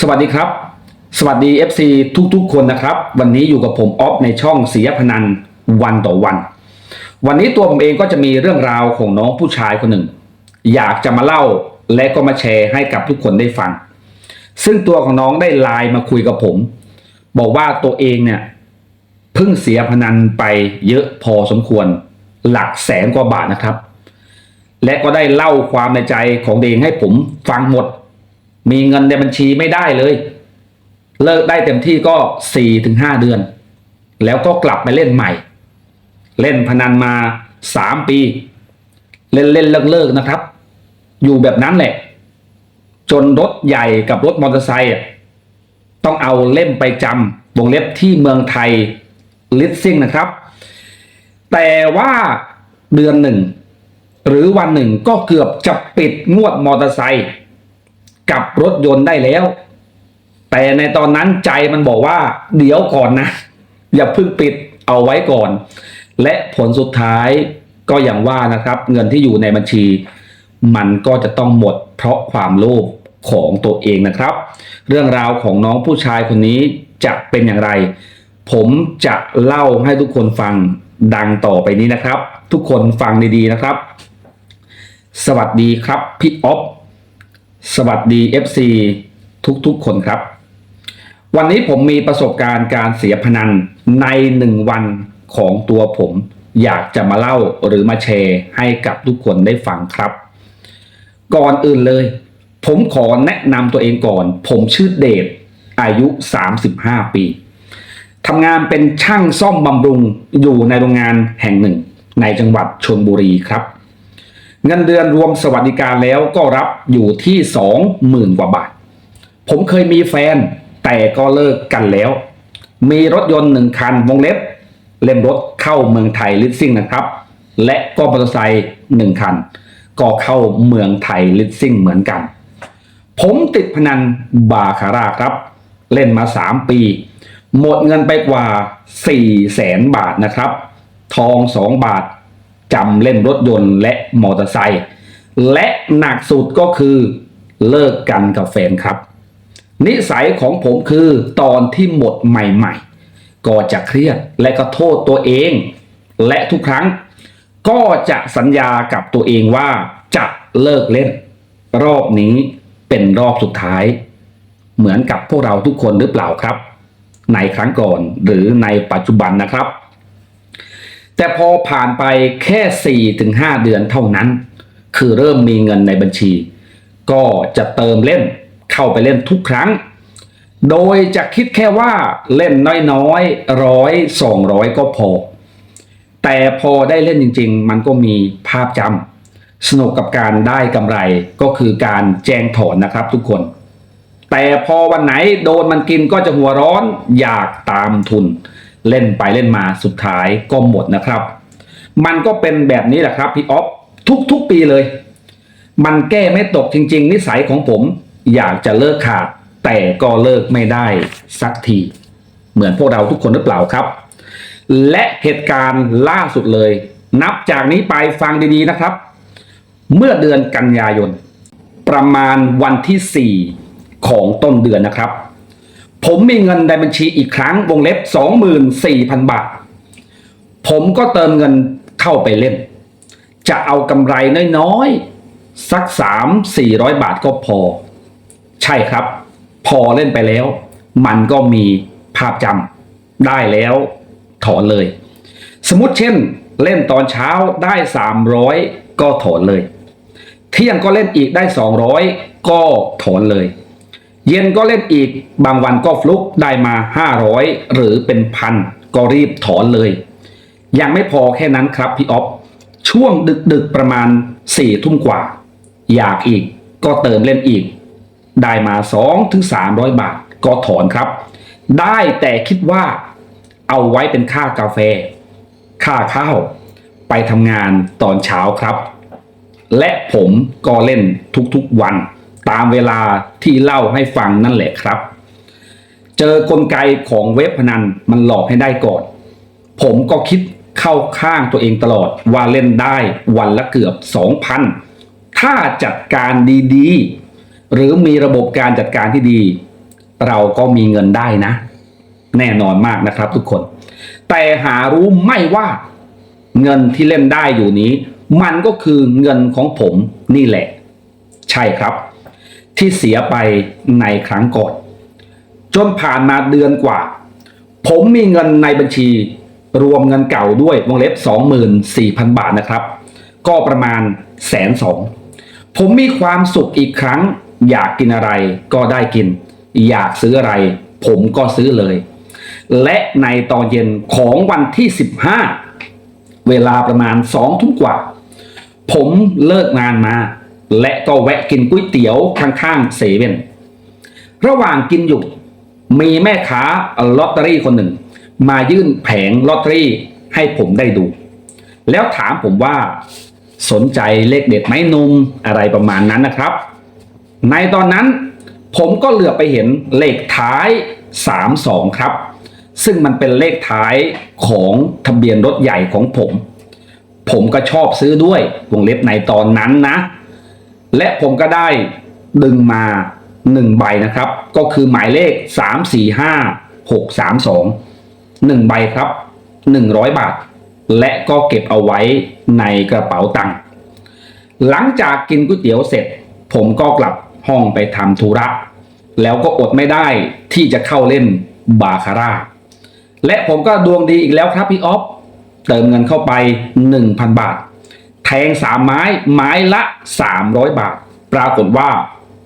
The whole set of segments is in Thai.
สวัสดีครับ สวัสดี FC ทุกๆ คนนะครับ วันนี้อยู่กับผมออฟในช่องเสียพนันวันต่อวัน วันนี้ตัวผมเองก็จะมีเรื่องราวของน้องผู้ชายคนหนึ่ง อยากจะมาเล่าและก็มาแชร์ให้กับทุกคนได้ฟัง ซึ่งตัวของน้องได้ไลน์มาคุยกับผม บอกว่าตัวเองเนี่ยเพิ่งเสียพนันไปเยอะพอสมควร หลักแสนกว่าบาทนะครับ และก็ได้เล่าความในใจของเองให้ผมฟังหมด มีเงินในบัญชีไม่ได้เลย เลิกได้เต็มที่ก็สี่ถึงห้าเดือน แล้วก็กลับไปเล่นใหม่ เล่นพนันมาสามปี เล่นเล่นเลิกเลิกนะครับ อยู่แบบนั้นแหละ จนรถใหญ่กับรถมอเตอร์ไซค์ต้องเอาเล่มไปจำวงเล็บที่เมืองไทยลิสซิ่งนะครับ แต่ว่าเดือนหนึ่ง หรือวันหนึ่งก็เกือบจะปิดงวดมอเตอร์ไซค์ กับรถยนต์ได้แล้ว แต่ในตอนนั้นใจมันบอกว่า เดี๋ยวก่อนนะ อย่าเพิ่งปิดเอาไว้ก่อน และผลสุดท้ายก็อย่างว่านะครับ เงินที่อยู่ในบัญชี มันก็จะต้องหมดเพราะความโลภของตัวเองนะครับ เรื่องราวของน้องผู้ชายคนนี้จะเป็นอย่างไร ผมจะเล่าให้ทุกคนฟังดังต่อไปนี้นะครับ ทุกคนฟังดีๆนะครับ สวัสดีครับพี่อ๊อฟ สวัสดี FC ทุกๆคนครับ วันนี้ผมมีประสบการณ์การเสียพนันในหนึ่งวันของตัวผม อยากจะมาเล่าหรือมาแชร์ให้กับทุกคนได้ฟังครับ ก่อนอื่นเลย ผมขอแนะนำตัวเองก่อน ผมชื่อเดชอายุ 35 ปีทำงานเป็นช่างซ่อมบำรุงอยู่ในโรงงานแห่งหนึ่ง ในจังหวัดชนบุรีครับ เงินเดือนรวมสวัสดิการแล้วก็รับอยู่ที่สองหมื่นกว่าบาท ผมเคยมีแฟนแต่ก็เลิกกันแล้ว มีรถยนต์หนึ่งคันวงเล็บ เล่มรถเข้าเมืองไทยลิสซิ่งนะครับ และก็มอเตอร์ไซค์หนึ่งคัน ก็เข้าเมืองไทยลิสซิ่งเหมือนกัน ผมติดพนันบาคาร่าครับ เล่นมา 3 ปี หมดเงินไปกว่า4แสนบาทนะครับ ทอง 2 บาท จำเล่นรถยนต์และมอเตอร์ไซค์และหนักสุดก็คือเลิกกันกับแฟนครับ นิสัยของผมคือตอนที่หมดใหม่ๆ ก็จะเครียดและก็โทษตัวเอง และทุกครั้งก็จะสัญญากับตัวเองว่าจะเลิกเล่น รอบนี้เป็นรอบสุดท้าย เหมือนกับพวกเราทุกคนหรือเปล่าครับ ในครั้งก่อนหรือในปัจจุบันนะครับ แต่พอผ่านไปแค่4ี่ถึงห้าเดือนเท่านั้น คือเริ่มมีเงินในบัญชี ก็จะเติมเล่นเข้าไปเล่นทุกครั้ง โดยจะคิดแค่ว่าเล่นน้อยๆร้อยสองร้อยก็พอ แต่พอได้เล่นจริง ๆ มันก็มีภาพจำสนุกกับการได้กำไรก็คือการแจ้งถอนนะครับทุกคน แต่พอวันไหนโดนมันกินก็จะหัวร้อนอยากตามทุน เล่นไปเล่นมาสุดท้ายก็หมดนะครับ มันก็เป็นแบบนี้แหละครับพี่ออฟทุกๆปีเลย มันแก้ไม่ตกจริง ๆ นิสัยของผม อยากจะเลิกขาด แต่ก็เลิกไม่ได้สักที เหมือนพวกเราทุกคนหรือเปล่าครับ และเหตุการณ์ล่าสุดเลย นับจากนี้ไปฟังดีๆนะครับ เมื่อเดือนกันยายน ประมาณวันที่ 4 ของต้นเดือนนะครับ ผมมีเงินในบัญชีอีกครั้งวงเล็บ 24,000 บาท ผมก็เติมเงินเข้าไปเล่น จะเอากำไรน้อยๆ สัก 3-400 บาทก็พอ ใช่ครับ พอเล่นไปแล้ว มันก็มีภาพจำได้แล้วถอนเลย สมมติเช่น เล่นตอนเช้าได้ 300 ก็ถอนเลย เที่ยงก็เล่นอีกได้ 200 ก็ถอนเลย เย็นก็เล่นอีก บางวันก็ฟลุกได้มา 500 หรือเป็นพันก็รีบถอนเลย ยังไม่พอแค่นั้นครับพี่ออฟช่วงดึกๆประมาณ4ี่ทุ่มกว่า อยากอีกก็เติมเล่นอีก ได้มา2ถึง300 บาทก็ถอนครับ ได้แต่คิดว่าเอาไว้เป็นค่ากาแฟ ค่าข้าวไปทำงานตอนเช้าครับ และผมก็เล่นทุกๆวัน ตามเวลาที่เล่าให้ฟังนั่นแหละครับ เจอกลไกของเว็บพนันมันหลอกให้ได้ก่อน ผมก็คิดเข้าข้างตัวเองตลอดว่าเล่นได้วันละเกือบ 2,000 ถ้าจัดการดีๆ หรือมีระบบการจัดการที่ดี เราก็มีเงินได้นะ แน่นอนมากนะครับทุกคน แต่หารู้ไม่ว่าเงินที่เล่นได้อยู่นี้ มันก็คือเงินของผมนี่แหละ ใช่ครับ ที่เสียไปในครั้งก่อน จนผ่านมาเดือนกว่า ผมมีเงินในบัญชี รวมเงินเก่าด้วยวงเล็บ 24,000 บาทนะครับ ก็ประมาณแสนสองผมมีความสุขอีกครั้ง อยากกินอะไรก็ได้กิน อยากซื้ออะไร ผมก็ซื้อเลย และในตอนเย็นของวันที่ 15 เวลาประมาณสองทุ่มกว่า ผมเลิกงานมา และก็แวะกินก๋วยเตี๋ยวข้างๆเซเว่นระหว่างกินอยู่มีแม่ค้าลอตเตอรี่คนหนึ่ง มายื่นแผงลอตเตอรี่ให้ผมได้ดู แล้วถามผมว่า สนใจเลขเด็ดไหมนุ่มอะไรประมาณนั้นนะครับ ในตอนนั้นผมก็เหลือไปเห็นเลขท้าย 32 ครับ ซึ่งมันเป็นเลขท้ายของทะเบียนรถใหญ่ของผม ผมก็ชอบซื้อด้วยวงเล็บในตอนนั้นนะ และผมก็ได้ดึงมาหนึ่งใบนะครับ ก็คือหมายเลขสามสี่ห้าหกสามสองหนึ่งใบครับหนึ่งร้อยบาท และก็เก็บเอาไว้ในกระเป๋าตังค์หลังจากกินก๋วยเตี๋ยวเสร็จ ผมก็กลับห้องไปทำธุระ แล้วก็อดไม่ได้ที่จะเข้าเล่นบาคาร่า และผมก็ดวงดีอีกแล้วครับพี่ออฟเติมเงินเข้าไป 1,000 บาท แทงสามไม้ไม้ละ300บาท ปรากฏว่า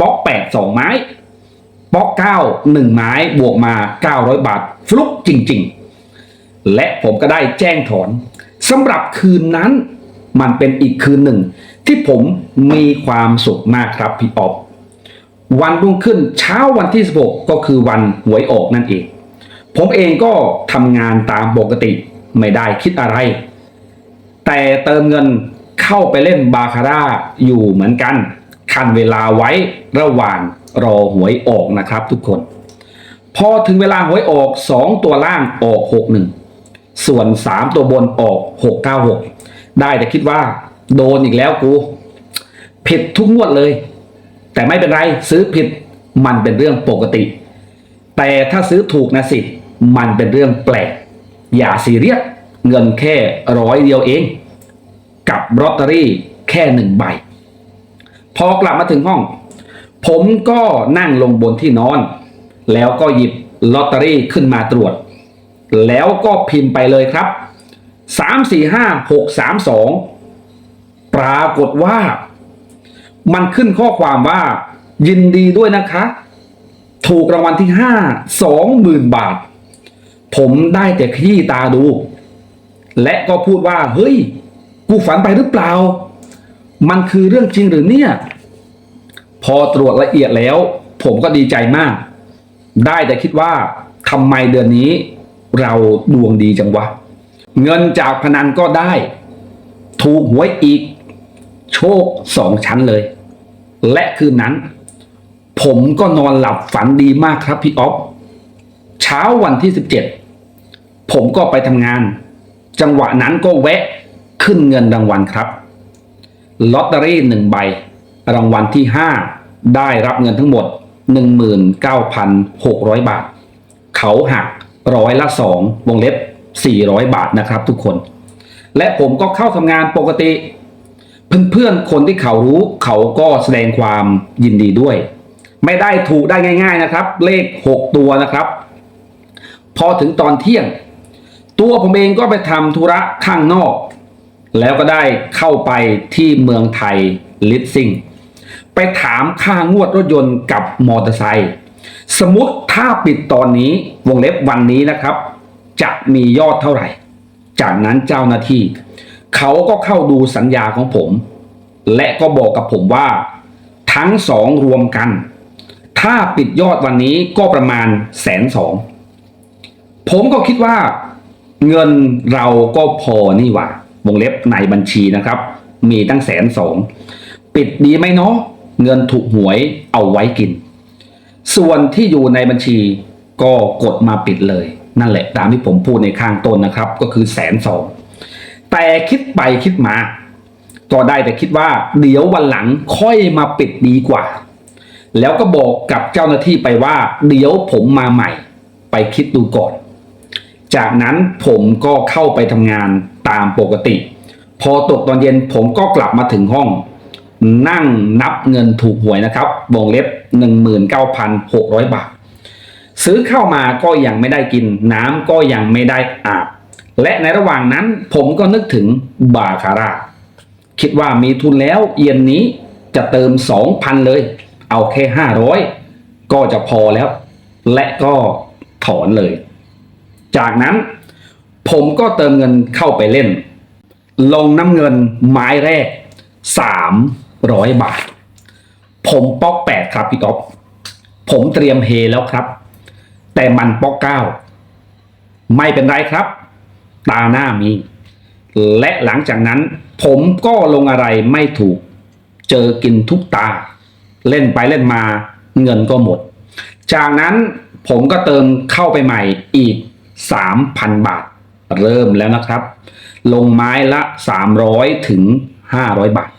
ป๊อกแปดสองไม้ ป๊อกเก้าหนึ่งไม้บวกมา900บาท ฟลุกจริง ๆ และผมก็ได้แจ้งถอนสำหรับคืนนั้นมันเป็นอีกคืนหนึ่ง ที่ผมมีความสุขมากครับพี่ออฟวันรุ่งขึ้นเช้าวันที่ 16 ก็คือวันหวยออกนั่นเอง ผมเองก็ทำงานตามปกติไม่ได้คิดอะไร แต่เติมเงิน เข้าไปเล่นบาคาร่าอยู่เหมือนกัน คันเวลาไว้ระหว่างรอหวยออกนะครับทุกคน พอถึงเวลาหวยออก 2 ตัวล่างออก 61 ส่วน 3 ตัวบนออก 696 ได้แต่คิดว่า โดนอีกแล้วกู ผิดทุกงวดเลย แต่ไม่เป็นไรซื้อผิดมันเป็นเรื่องปกติ แต่ถ้าซื้อถูกนะสิ มันเป็นเรื่องแปลก อย่าซีเรียสเงินแค่ร้อยเดียวเอง กับลอตเตอรี่แค่หนึ่งใบ พอกลับมาถึงห้อง ผมก็นั่งลงบนที่นอน แล้วก็หยิบลอตเตอรี่ขึ้นมาตรวจ แล้วก็พิมพ์ไปเลยครับ 3 4 5 6 3 2 ปรากฏว่า มันขึ้นข้อความว่า ยินดีด้วยนะคะ ถูกรางวัลที่ห้าสองหมื่นบาท ผมได้แต่ขี้ตาดู และก็พูดว่า เฮ้ย กูฝันไปหรือเปล่า มันคือเรื่องจริงหรือเนี่ย พอตรวจละเอียดแล้ว ผมก็ดีใจมาก ได้แต่คิดว่าทำไมเดือนนี้ เราดวงดีจังวะ เงินจากพนันก็ได้ ถูกหวยอีก โชคสองชั้นเลย และคืนนั้น ผมก็นอนหลับฝันดีมากครับพี่ออฟเช้าวันที่ 17 ผมก็ไปทำงาน จังหวะนั้นก็แวะ ขึ้นเงินรางวัลครับลอตเตอรี่หนึ่งใบ รางวัลที่ 5 ได้รับเงินทั้งหมด 19,600 บาท เขาหักร้อยละ 2 วงเล็บ 400 บาทนะครับทุกคน และผมก็เข้าทำงานปกติ เพื่อนๆ คนที่เขารู้เขาก็แสดงความยินดีด้วย ไม่ได้ถูกได้ง่ายๆนะครับ เลข 6 ตัวนะครับ พอถึงตอนเที่ยง ตัวผมเองก็ไปทำธุระข้างนอก แล้วก็ได้เข้าไปที่เมืองไทยลิสซิ่งไปถามค่างวดรถยนต์กับมอเตอร์ไซค์สมมติถ้าปิดตอนนี้วงเล็บวันนี้นะครับ จะมียอดเท่าไหร่ จากนั้นเจ้าหน้าที่ เขาก็เข้าดูสัญญาของผม และก็บอกกับผมว่า ทั้งสองรวมกัน ถ้าปิดยอดวันนี้ก็ประมาณแสนสองผมก็คิดว่า เงินเราก็พอนี่หว่า วงเล็บในบัญชีนะครับ มีตั้งแสนสองปิดดีไหมเนาะเงินถูกหวยเอาไว้กิน ส่วนที่อยู่ในบัญชีก็กดมาปิดเลย นั่นแหละตามที่ผมพูดในข้างต้นนะครับ ก็คือแสนสองแต่คิดไปคิดมาก็ได้แต่คิดว่าเดี๋ยววันหลังค่อยมาปิดดีกว่า แล้วก็บอกกับเจ้าหน้าที่ไปว่า เดี๋ยวผมมาใหม่ ไปคิดดูก่อน จากนั้นผมก็เข้าไปทำงานตามปกติ พอตกตอนเย็นผมก็กลับมาถึงห้อง นั่งนับเงินถูกหวยนะครับวงเล็บ 19,600 บาท ซื้อเข้ามาก็ยังไม่ได้กิน น้ำก็ยังไม่ได้อาบ และในระหว่างนั้นผมก็นึกถึงบาคาร่าคิดว่ามีทุนแล้วเย็นนี้จะเติม 2,000 เลย เอาแค่ 500 ก็จะพอแล้ว และก็ถอนเลย จากนั้นผมก็เติมเงินเข้าไปเล่น ลงน้ำเงินไม้แรก 300 บาท ผมป๊อกแปดครับพี่ก๊อฟผมเตรียมเฮแล้วครับ แต่มันป๊อกเก้าไม่เป็นไรครับ ตาหน้ามี และหลังจากนั้น ผมก็ลงอะไรไม่ถูก เจอกินทุกตา เล่นไปเล่นมาเงินก็หมด จากนั้นผมก็เติมเข้าไปใหม่อีก 3,000 บาท เริ่มแล้วนะครับ ลงไม้ละ 300 ถึง 500 บาท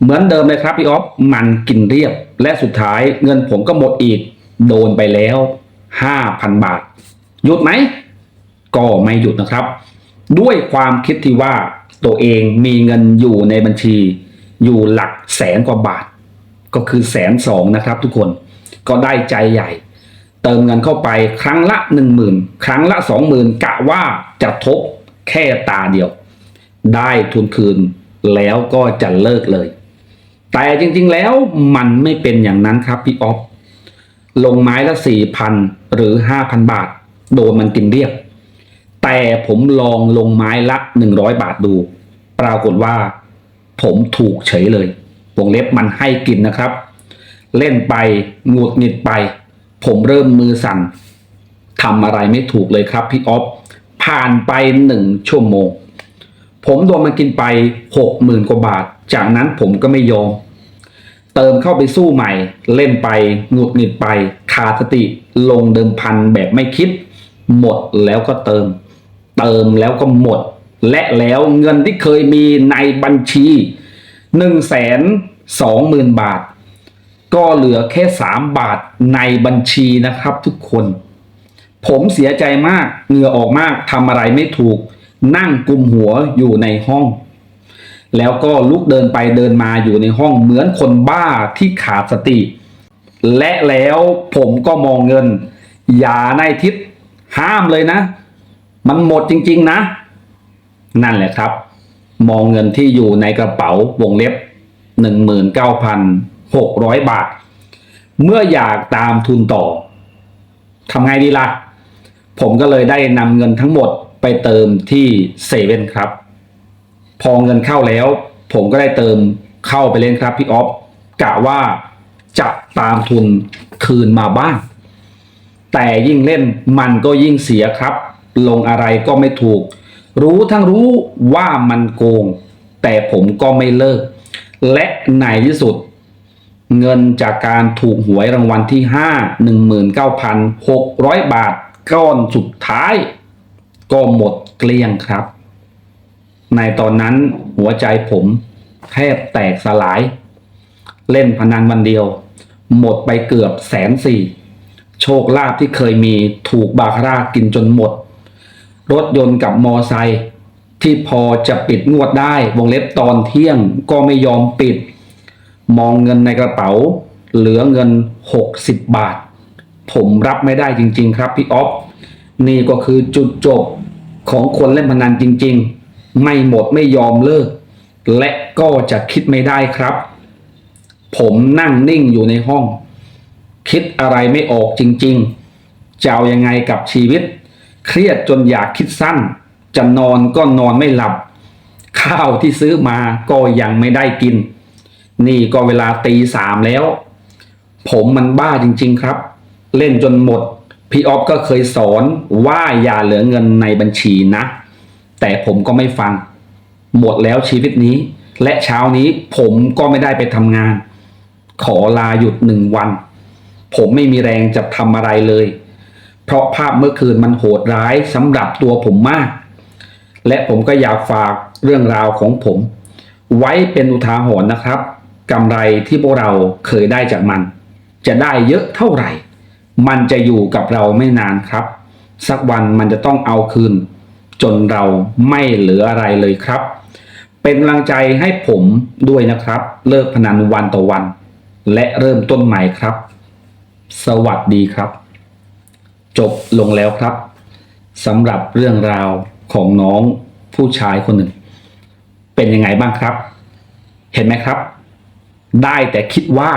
เหมือนเดิมเลยครับพี่ออฟมันกินเรียบและสุดท้ายเงินผมก็หมดอีก โดนไปแล้ว 5,000 บาท หยุดไหม ก็ไม่หยุดนะครับ ด้วยความคิดที่ว่าตัวเองมีเงินอยู่ในบัญชี อยู่หลักแสนกว่าบาท ก็คือแสนสองนะครับทุกคนก็ได้ใจใหญ่ เติมเงินเข้าไปครั้งละหนึ่งหมื่นครั้งละสองหมื่นกะว่าจะทบแค่ตาเดียว ได้ทุนคืนแล้วก็จะเลิกเลย แต่จริงๆแล้วมันไม่เป็นอย่างนั้นครับพี่ออฟลงไม้ละสี่พันหรือห้าพันบาท โดนมันกินเรียบ แต่ผมลองลงไม้ละหนึ่งร้อยบาทดู ปรากฏว่า ผมถูกเฉยเลยวงเล็บมันให้กินนะครับ เล่นไปหงุดหงิดไป ผมเริ่มมือสั่นทำอะไรไม่ถูกเลยครับพี่ออฟผ่านไปหนึ่งชั่วโมง ผมโดนมันกินไปหกหมื่นกว่าบาท จากนั้นผมก็ไม่ยอม เติมเข้าไปสู้ใหม่ เล่นไปหงุดหงิดไปขาดสติลงเดิมพันแบบไม่คิด หมดแล้วก็เติม เติมแล้วก็หมด และแล้วเงินที่เคยมีในบัญชีหนึ่งแสนสองหมื่นบาท ก็เหลือแค่สามบาทในบัญชีนะครับทุกคน ผมเสียใจมากเหงื่อออกมากทำอะไรไม่ถูก นั่งกุมหัวอยู่ในห้อง แล้วก็ลุกเดินไปเดินมาอยู่ในห้องเหมือนคนบ้าที่ขาดสติ และแล้วผมก็มองเงิน อย่าในทิศห้ามเลยนะ มันหมดจริง ๆ นะ นั่นแหละครับ มองเงินที่อยู่ในกระเป๋าวงเล็บ 600 บาท เมื่ออยากตามทุนต่อทำไงดีล่ะ ผมก็เลยได้นำเงินทั้งหมดไปเติมที่เซเว่นครับ พอเงินเข้าแล้ว ผมก็ได้เติมเข้าไปเล่นครับพี่ออฟกะว่าจะตามทุนคืนมาบ้าง แต่ยิ่งเล่นมันก็ยิ่งเสียครับ ลงอะไรก็ไม่ถูก รู้ทั้งรู้ว่ามันโกง แต่ผมก็ไม่เลิก และในที่สุด เงินจากการถูกหวยรางวัลที่ 5 19,600 บาทก้อนสุดท้าย ก็หมดเกลี้ยงครับ ในตอนนั้นหัวใจผมแทบแตกสลาย เล่นพนันวันเดียว หมดไปเกือบแสนสี่ โชคลาภที่เคยมีถูกบาคาร่ากินจนหมด รถยนต์กับมอไซค์ที่พอจะปิดงวดได้วงเล็บตอนเที่ยงก็ไม่ยอมปิด มองเงินในกระเป๋า เหลือเงิน 60 บาท ผมรับไม่ได้จริง ๆ ครับพี่ออฟนี่ก็คือจุดจบของคนเล่นพนันจริง ๆ ไม่หมดไม่ยอมเลิก และก็จะคิดไม่ได้ครับ ผมนั่งนิ่งอยู่ในห้อง คิดอะไรไม่ออกจริง ๆ จะเอายังไงกับชีวิต เครียดจนอยากคิดสั้น จะนอนก็นอนไม่หลับ ข้าวที่ซื้อมาก็ยังไม่ได้กิน นี่ก็เวลาตีสามแล้ว ผมมันบ้าจริง ๆครับ เล่นจนหมด พี่ออฟก็เคยสอนว่าอย่าเหลือเงินในบัญชีนะ แต่ผมก็ไม่ฟัง หมดแล้วชีวิตนี้ และเช้านี้ผมก็ไม่ได้ไปทำงาน ขอลาหยุดหนึ่งวัน ผมไม่มีแรงจะทำอะไรเลย เพราะภาพเมื่อคืนมันโหดร้ายสำหรับตัวผมมาก และผมก็อยากฝากเรื่องราวของผม ไว้เป็นอุทาหรณ์นะครับ กำไรที่พวกเราเคยได้จากมัน จะได้เยอะเท่าไหร่ มันจะอยู่กับเราไม่นานครับ สักวันมันจะต้องเอาคืน จนเราไม่เหลืออะไรเลยครับ เป็นกำลังใจให้ผมด้วยนะครับ เลิกพนันวันต่อวัน และเริ่มต้นใหม่ครับ สวัสดีครับ จบลงแล้วครับสำหรับเรื่องราวของน้องผู้ชายคนหนึ่ง เป็นยังไงบ้างครับ เห็นไหมครับ ได้แต่คิดว่า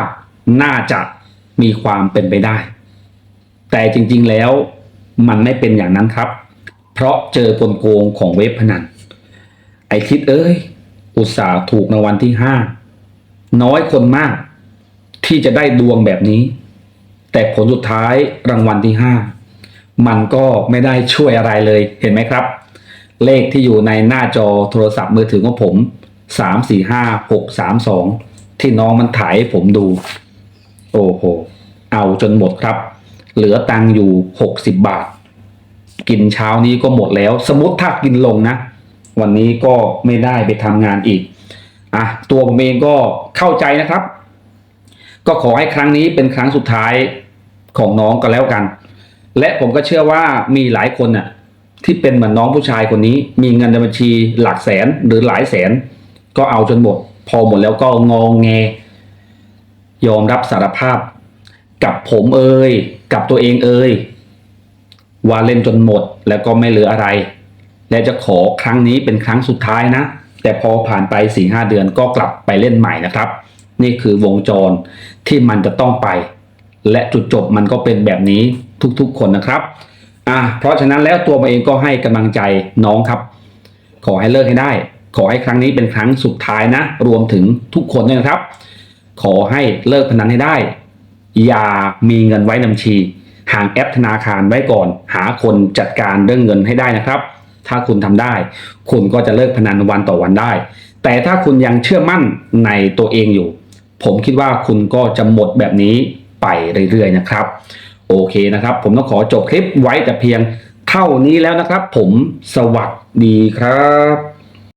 น่าจะมีความเป็นไปได้ แต่จริงๆแล้วมันไม่เป็นอย่างนั้นครับ เพราะเจอกลโกงของเว็บพนัน ไอคิดเอ้ย อุตส่าห์ถูกรางวัลที่ห้าน้อยคนมาก ที่จะได้ดวงแบบนี้ แต่ผลสุดท้ายรางวัลที่ห้ามันก็ไม่ได้ช่วยอะไรเลยเห็นไหมครับ เลขที่อยู่ในหน้าจอโทรศัพท์มือถือของผมสามสี่ห้าหกสามสอง ที่น้องมันถ่ายให้ผมดู โอ้โห เอาจนหมดครับ เหลือตังอยู่หกสิบบาท กินเช้านี้ก็หมดแล้ว สมมติถ้ากินลงนะ วันนี้ก็ไม่ได้ไปทำงานอีกอะตัวผมเองก็เข้าใจนะครับ ก็ขอให้ครั้งนี้เป็นครั้งสุดท้ายของน้องก็แล้วกัน และผมก็เชื่อว่ามีหลายคนน่ะที่เป็นเหมือนน้องผู้ชายคนนี้ มีเงินในบัญชีหลักแสนหรือหลายแสน ก็เอาจนหมด พอหมดแล้วก็งองแง ยอมรับสารภาพ กับผมเอ่ยกับตัวเองเอ่ยว่าเล่นจนหมดแล้วก็ไม่เหลืออะไร และจะขอครั้งนี้เป็นครั้งสุดท้ายนะ แต่พอผ่านไป4ีหเดือนก็กลับไปเล่นใหม่นะครับ นี่คือวงจรที่มันจะต้องไป และจุดจบมันก็เป็นแบบนี้ทุกๆคนนะครับอะเพราะฉะนั้นแล้วตัวผมเองก็ให้กำลังใจน้องครับ ขอให้เลิกให้ได้ ขอให้ครั้งนี้เป็นครั้งสุดท้ายนะ รวมถึงทุกคนด้วยนะครับ ขอให้เลิกพนันให้ได้ อย่ามีเงินไว้ในบัญชี ห่างแอปธนาคารไว้ก่อน หาคนจัดการเรื่องเงินให้ได้นะครับ ถ้าคุณทำได้ คุณก็จะเลิกพนันวันต่อวันได้ แต่ถ้าคุณยังเชื่อมั่นในตัวเองอยู่ ผมคิดว่าคุณก็จะหมดแบบนี้ไปเรื่อยๆนะครับ โอเคนะครับ ผมต้องขอจบคลิปไว้แต่เพียงเท่านี้แล้วนะครับ ผมสวัสดีครับ